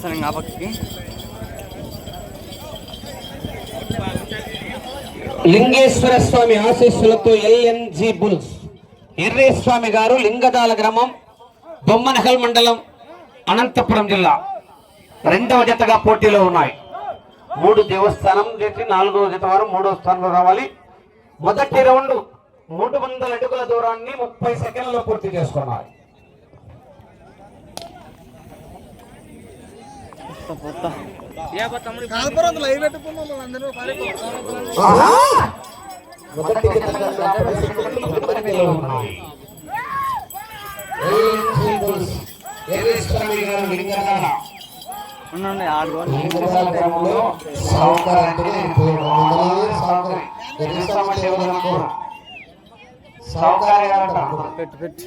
వస్తాను ఇంకా ఆ పక్కకి లింగేశ్వర స్వామి ఆశీస్సులతో ఎల్ఎన్జి బుల్స్ ఎర్రే స్వామి గారు లింగదాల గ్రామం బొమ్మనహల్ మండలం అనంతపురం జిల్లా. రెండవ జతగా పోటీలో ఉన్నాయి. మూడు దేవస్థానం చేసి నాలుగవ జత వారు మూడో స్థానంలో రావాలి. మొదటి రౌండ్ మూడు వందల అడుగుల దూరాన్ని ముప్పై సెకండ్లో పూర్తి చేసుకున్నారు పోతా ఆహా! మొదటి జతగా ముప్పై సెకండ్లు ముందంజలో ఉన్నాయి. ఎల్ఎన్జి బుల్స్ ఎర్రే స్వామి గారు లింగదాల ఉండండి ఆడుకోండి లింగదాల గ్రామంలో సావుకారు అంటే పేరు. అందులోనే సావుకారు. ఎర్రే స్వామి అంటే ఎవరు అనుకోరు. సావుకారే అంటారు. పెట్టు పెట్టు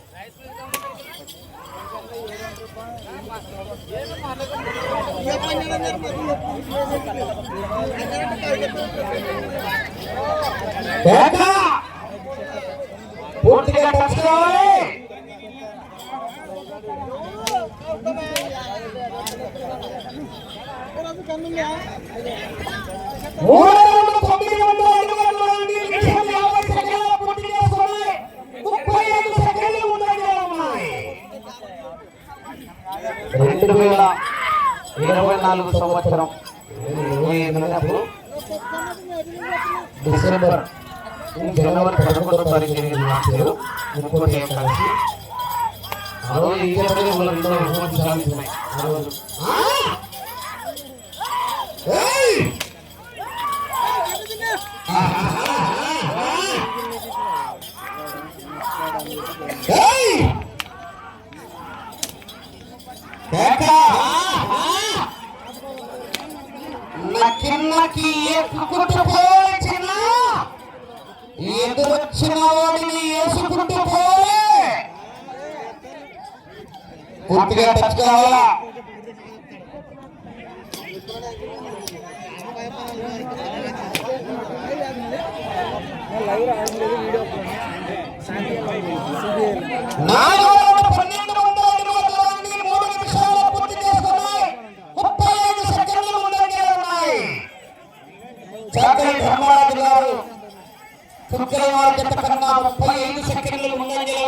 పూర్తిగా టచ్ కావాలి మూడు వందల తొమ్మిది వందల అడుగుల దూరాన్ని నిమిషం యాభై సెకండ్లలో పూర్తి చేసుకున్నాయి. ముప్పై ఐదు సెకండ్లు ముందంజలో ఉన్నాయి. రెండు వేల ఇరవై నాలుగు సంవత్సరం. ఇరవై డిసెంబర్ జనవరి పదకొండో తారీఖు జరిగిన మ్యాచ్లు ఆ రోజు ఈ జతలో మన రెండో బహుమతి ఉన్నాయి. ఆ రోజు. నక్కి నక్కి ఎక్కుకుంటూ పోయి చిన్న ఎదురొచ్చిన వాడిని వేసుకుంటూ పోయి పూర్తిగా టచ్ కావాలా నాలుగు వందల పన్నెండు వందల అడుగుల దూరాన్ని మూడు నిమిషాల్లో పూర్తి చేసుకున్నాయి. ముప్పై ఐదు సెకండ్లు ముందంజలో ఉన్నాయి. చాకలి ధర్మరాజు గారు శుక్రవారం కన్నా ముప్పై ఐదు సెకండ్లు ముందంజలో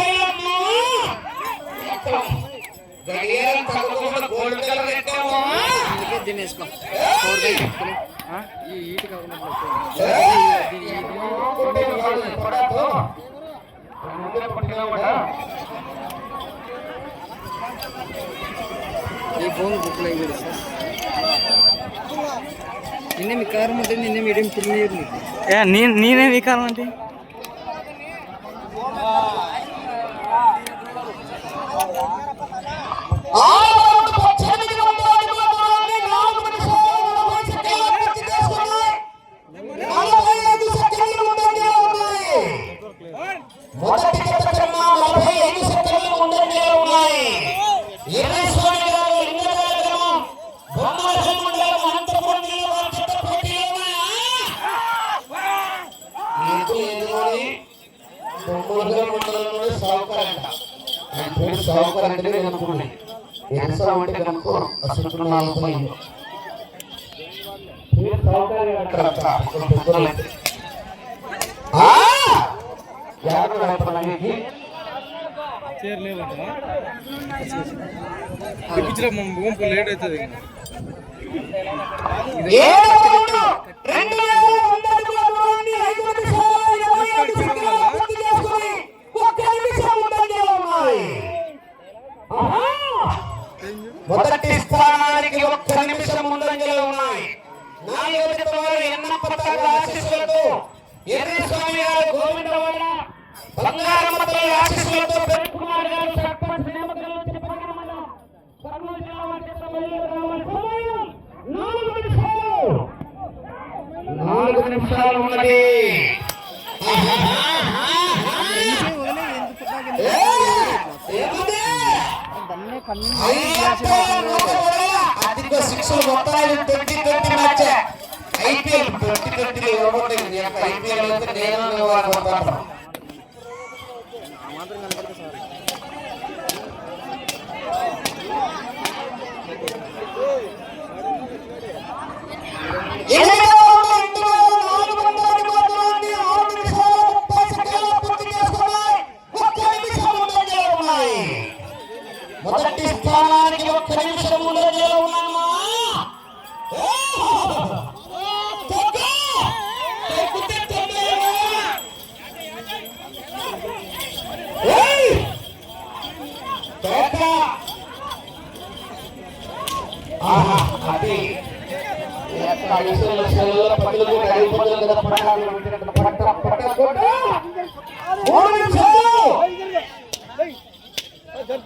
దీన్ని వేసుకో ఈ ఈటి ఈ ఫోన్ బుక్లో ఇవ్వడు సార్ నిన్నే మీ కారం అంటే నిన్నే మీడియం తిరిగి ఏ నేను నేనే మీ కారం అంటే? కరెక్టా? కొంచెం పెద్దోళ్ళైతే. నేను ఎవరు రైతులకి? చీర లేవట తెప్పించరా మన గుంపు లేట్ అవుతుంది ఏడు రెండు వేల వంద అడుగుల దూరాన్ని ఐదు నిమిషాల ఇరవై ఐదు సెకన్లలో పూర్తి చేసుకొని ఒక్క నిమిషం ముందంజలో ఉన్నాయి. ఆహా! మొదటి స్థానానికి ఒక్క నిమిషం ముందంజలో ఉన్నాయి. నాలుగవ జత వారు ఎన్న పట్టాల ఆశీస్సులతో ఎర్రి స్వామి గారు గోవిందవాడ ఆశీస్సులతో గారు సర్పంచ్ కర్నూలు జిల్లా వారి సమయం. నాలుగు నిమిషాలు. నాలుగు నిమిషాలు ఉన్నది. అధిక శిక్షలు మొత్తాలు twenty twenty match IPL twenty twenty IPL అయితే నేను వాడు కొడతాను ఎనిమిదవ రౌండ్ రెండు వేల నాలుగు వందల అడుగుల దూరాన్ని ఆరు నిమిషాల ముప్పై సెకన్లలో పూర్తి చేసుకున్నాయి. ఒక్క నిమిషం ముందంజలో ఉన్నాయి. మొదటి స్థానానికి ఒక్క నిమిషం ముందంజలో ఉన్నామా ఏ! తొక్కు! తొక్కితే తొక్కేయమా? ఏయ్! తొక్క! ఆహా, అది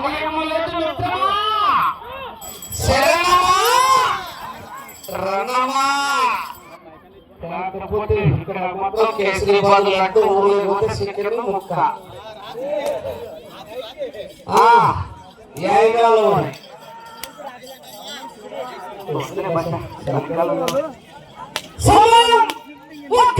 సమయం లేదు మిత్రమా. శరణమా రణమా కాకపోతే ఇక్కడ మాత్రం కేసరీబాద్ లడ్డు ఊళ్ళో పోతే చికెన్ ముక్క ఆ, యాయగాలు అని. సమయం ఒక్క నిమిషం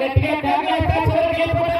నేను గట్టిగా తాగేస్తా చివరికి వెళ్ళిపోతాను.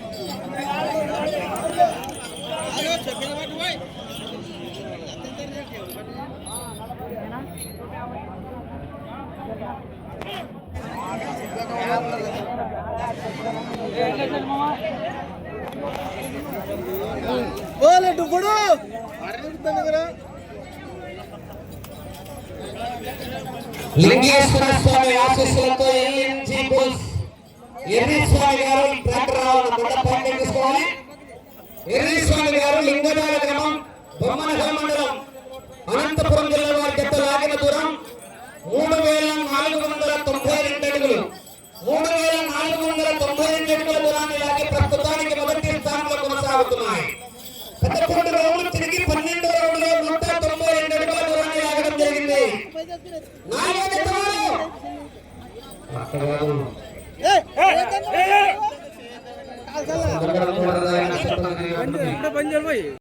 లింగేశ్వర స్వామి ఆశీస్సులతో ఎల్ఎన్జి బుల్స్ ఎర్రి స్వామి గారు ట్రాక్టర్ రావాలని కూడా పాయింట్ తీసుకోవాలి. ఎర్రి స్వామి గారు లింగదాల గ్రామం మండలం అనంతపురం జిల్లా వారి చెత్త లాగిన దూరం మూడు వేల నాలుగు వందల తొంభై రెండు అడుగులు. మూడు వేల నాలుగు వందల తొంభై రెండు అడుగుల దూరాన్ని లాగి ప్రస్తుతానికి మొదటి స్థానంలో కొనసాగుతున్నాయి. పెద్ద జరిగింది